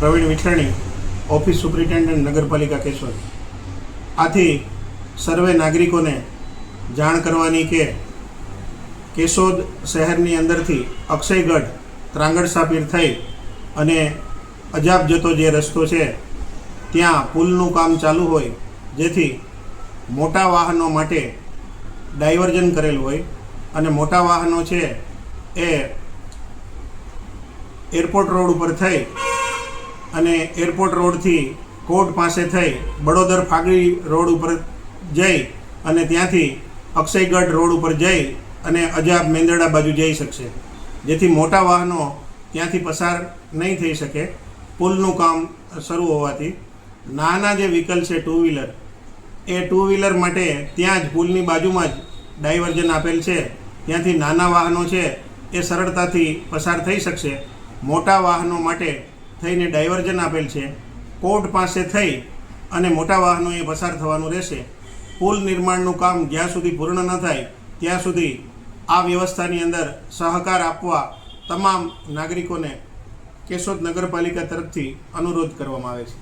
Pravin વિઠરણી office superintendent નગરપાલિકા કેશોદ. આથી સર્વે નાગરિકોને જાણ કરવાની કે કેશોદ શહેરની અંદરથી અક્ષયગઢ ત્રાંગડ સાપીર થઈ અને અજાબ જતો જે રસ્તો છે, ત્યાં પુલનું કામ ચાલુ હોય, જેથી મોટા વાહનો માટે ડાયવર્ઝન કરેલ હોય અને મોટા વાહનો છે એ એરપોર્ટ રોડ ઉપર થઈ અને એરપોર્ટ રોડથી કોર્ટ પાસે થઈ બડોદર ફાગડી રોડ ઉપર જઈ અને ત્યાંથી અક્ષયગઢ રોડ ઉપર જઈ અને અજાબ મેંદરડા બાજુ જઈ શકશે. જેથી મોટા વાહનો ત્યાંથી પસાર નહીં થઈ શકે. પુલનું કામ શરૂ હોવાથી નાના જે વ્હીકલ છે ટુ વ્હીલર, એ ટુ વ્હીલર માટે ત્યાં જ પુલની બાજુમાં જ ડાયવર્ઝન આપેલ છે. ત્યાંથી નાના વાહનો છે એ સરળતાથી પસાર થઈ શકશે. મોટા વાહનો માટે થઈને ડાયવર્ઝન આપેલ છે. કોર્ટ પાસે થઈ અને મોટા વાહનોએ પસાર થવાનું રહેશે. પુલ નિર્માણનું કામ જ્યાં સુધી પૂર્ણ ન થાય, ત્યાં સુધી આ વ્યવસ્થાની અંદર સહકાર આપવા તમામ નાગરિકોને કેશોદ નગરપાલિકા તરફથી અનુરોધ કરવામાં આવે છે.